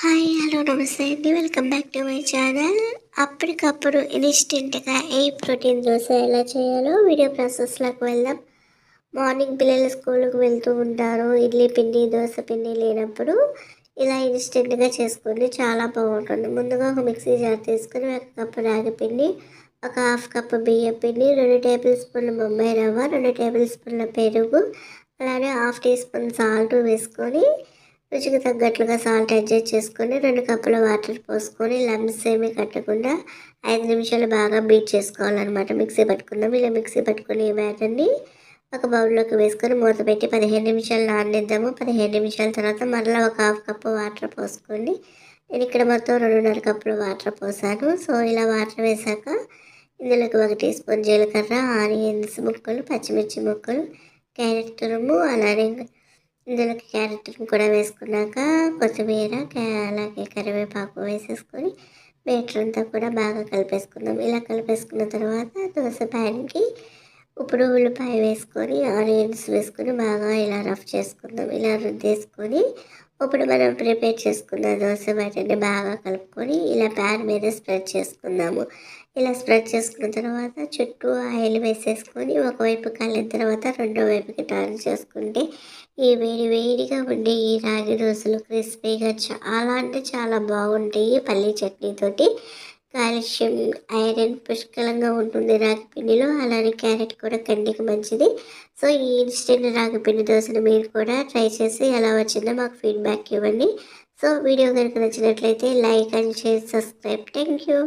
Hi hello నమస్తే. అండి welcome back to my channel. అప్పటికప్పుడు ఇన్స్టెంట్గా ఏ ప్రోటీన్ దోశ ఎలా చేయాలో వీడియో ప్రాసెస్లోకి వెళ్దాం. మార్నింగ్ పిల్లలు స్కూల్కి వెళ్తూ ఉంటారు. ఇడ్లీ పిండి దోశ పిండి లేనప్పుడు ఇలా ఇన్స్టెంట్గా చేసుకోండి చాలా బాగుంటుంది. ముందుగా ఒక మిక్సీ జార్ తీసుకొని ఒక కప్పు రాగి పిండి ఒక హాఫ్ కప్ బియ్యం పిండి రెండు టేబుల్ స్పూన్ల బొంబాయి రవ్వ రెండు టేబుల్ స్పూన్ల పెరుగు అలానే హాఫ్ టీ స్పూన్ సాల్ట్ వేసుకొని రుచికి తగ్గట్లుగా సాల్ట్ అడ్జస్ట్ చేసుకొని రెండు కప్పుల వాటర్ పోసుకొని లమ్స్ ఏమీ కట్టకుండా ఐదు నిమిషాలు బాగా బీట్ చేసుకోవాలన్నమాట. మిక్సీ పట్టుకుందాం. ఇలా మిక్సీ పట్టుకుని ఈ బ్యాటర్ని ఒక బౌల్లోకి వేసుకొని మూత పెట్టి పదిహేను నిమిషాలు నానిద్దాము. పదిహేను నిమిషాల తర్వాత మరలా ఒక హాఫ్ కప్పు వాటర్ పోసుకోండి నేను ఇక్కడ మొత్తం రెండున్నర కప్పులు వాటర్ పోసాను. సో ఇలా వాటర్ వేసాక ఇందులోకి ఒక టీ స్పూన్ జీలకర్ర ఆనియన్స్ ముక్కలు పచ్చిమిర్చి ముక్కలు క్యారెట్ తురుము అలానే ఇందులోకి క్యారెట్ కూడా వేసుకున్నాక కొత్తిమీర అలాగే కరివేపాకు వేసేసుకొని బేటర్ అంతా కూడా బాగా కలిపేసుకుందాం. ఇలా కలిపేసుకున్న తర్వాత దోశ ప్యాన్కి ఇప్పుడు ఉల్లిపాయ వేసుకొని ఆనియన్స్ వేసుకొని బాగా ఇలా రఫ్ చేసుకుందాం. ఇలా రుద్దేసుకొని ఇప్పుడు మనం ప్రిపేర్ చేసుకున్న దోశ బ్యాటర్ని బాగా కలుపుకొని ఇలా ప్యాన్ మీద స్ప్రెడ్ చేసుకుందాము. ఇలా స్ప్రెడ్ చేసుకున్న తర్వాత చుట్టూ ఆయిల్ వేసేసుకొని ఒకవైపు కలిన తర్వాత రెండో వైపుకి టర్న్ చేసుకుంటే ఈ వేడి వేడిగా ఉండే ఈ రాగి దోశలు క్రిస్పీగా చాలా అంటే చాలా బాగుంటాయి పల్లీ చట్నీతోటి. కాల్షియం ఐరన్ పుష్కలంగా ఉంటుంది రాగి పిండిలో అలానే క్యారెట్ కూడా కంటికి మంచిది. సో ఈ ఇన్స్టెంట్ రాగి పిండి దోశను మీరు కూడా ట్రై చేసి ఎలా వచ్చిందో మాకు ఫీడ్బ్యాక్ ఇవ్వండి. సో వీడియో కనుక నచ్చినట్లయితే like and share subscribe. Thank you